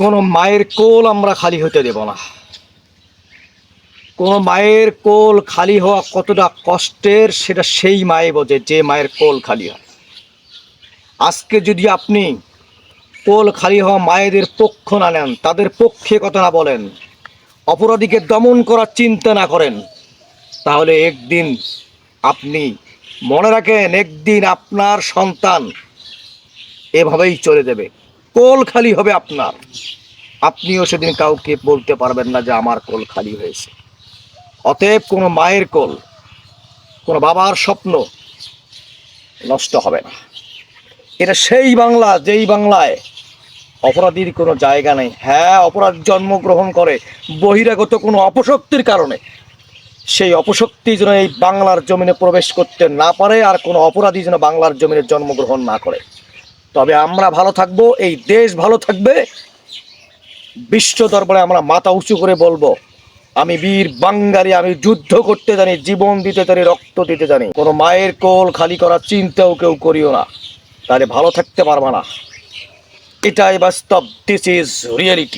কোনো মায়ের কোল আমরা খালি হতে দেব না। কোনো মায়ের কোল খালি হওয়া কতটা কষ্টের, সেটা সেই মায়ে বোঝে, যে মায়ের কোল খালি হয়। আজকে যদি আপনি কোল খালি হওয়া মায়েদের পক্ষ না নেন, তাদের পক্ষে কথা না বলেন, অপরাধীকে দমন করার চিন্তা না করেন, তাহলে একদিন আপনি মনে রাখেন, একদিন আপনার সন্তান এভাবেই চলে যাবে। কোল খালি হবে আপনার। আপনিও সেদিন কাউকে বলতে পারবেন না যে আমার কোল খালি হয়েছে। অতএব কোনো মায়ের কোল, কোনো বাবার স্বপ্ন নষ্ট হবে না। এটা সেই বাংলা, যেই বাংলায় অপরাধীর কোনো জায়গা নেই। হ্যাঁ অপরাধ জন্মগ্রহণ করে, বহিরাগত কোনো অপশক্তির কারণে সেই অপশক্তি যেন এই বাংলার জমিনে প্রবেশ করতে না পারে আর কোনো অপরাধী যেন বাংলার জমিনে জন্মগ্রহণ না করে। তবে আমরা ভালো থাকব, এই দেশ ভালো থাকবে। বিশ্ব দরবারে আমরা মাথা উঁচু করে বলব, আমি বীর বাঙ্গারি আমি যুদ্ধ করতে জানি, জীবন দিতে জানি, রক্ত দিতে জানি। কোনো মায়ের কোল খালি করার চিন্তাও কেউ করিও না। তাহলে ভালো থাকতে পারবা না। এটাই বাস্তব দিস ইজ রিয়েলিটি